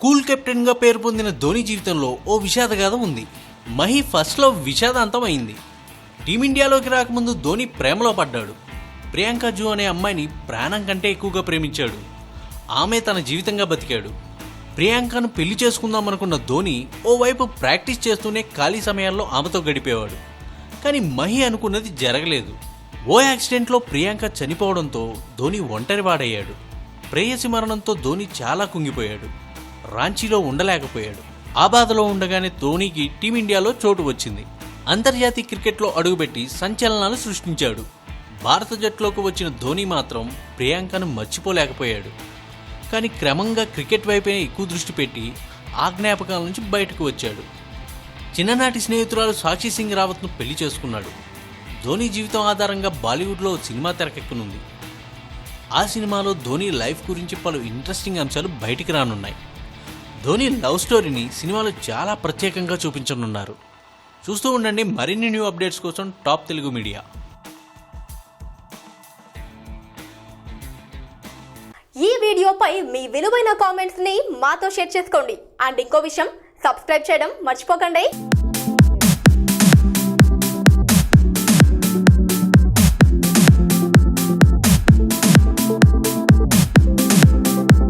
Cool కెప్టెన్గా పేరు పొందిన ధోని జీవితంలో ఓ విషాదగాథ ఉంది. మహి ఫస్ట్లో విషాదాంతం అయింది టీమిండియాలోకి రాకముందు ధోని ప్రేమలో పడ్డాడు. ప్రియాంక జూ అనే అమ్మాయిని ప్రాణం కంటే ఎక్కువగా ప్రేమించాడు. ఆమె తన జీవితంగా బతికాడు. ప్రియాంకను పెళ్ళి చేసుకుందాం అనుకున్న ధోని ఓవైపు ప్రాక్టీస్ చేస్తూనే ఖాళీ సమయాల్లో ఆమెతో గడిపేవాడు. కానీ మహి అనుకున్నది జరగలేదు. ఓ యాక్సిడెంట్లో ప్రియాంక చనిపోవడంతో ధోని ఒంటరివాడయ్యాడు ప్రేయసి మరణంతో ధోని చాలా కుంగిపోయాడు. రాంచీలో ఉండలేకపోయాడు. ఆ బాధలో ఉండగానే ధోనికి టీమిండియాలో చోటు వచ్చింది. అంతర్జాతీయ క్రికెట్లో అడుగుపెట్టి సంచలనాలు సృష్టించాడు. భారత జట్టులోకి వచ్చిన ధోని మాత్రం ప్రియాంకను మర్చిపోలేకపోయాడు. కానీ క్రమంగా క్రికెట్ వైపే ఎక్కువ దృష్టి పెట్టి ఆ జ్ఞాపకాల నుంచి బయటకు వచ్చాడు. చిన్ననాటి స్నేహితురాలు సాక్షి సింగ్ రావత్ను పెళ్ళి చేసుకున్నాడు. ధోని జీవితం ఆధారంగా బాలీవుడ్లో సినిమా తెరకెక్కనుంది. ఆ సినిమాలో ధోని లైఫ్ గురించి పలు ఇంట్రెస్టింగ్ అంశాలు బయటికి రానున్నాయి. ధోని లవ్ స్టోరీని సినిమాలో చాలా ప్రత్యేకంగా చూపించనున్నారు. చూస్తూ ఉండండి మరిన్ని న్యూ అప్డేట్స్ కోసం టాప్ తెలుగు మీడియా. ఈ వీడియోపై మీ విలువైన కామెంట్స్ని మాతో షేర్ చేసుకోండి. అండ్ ఇంకో విషయం సబ్స్క్రైబ్ చేయడం మర్చిపోకండి.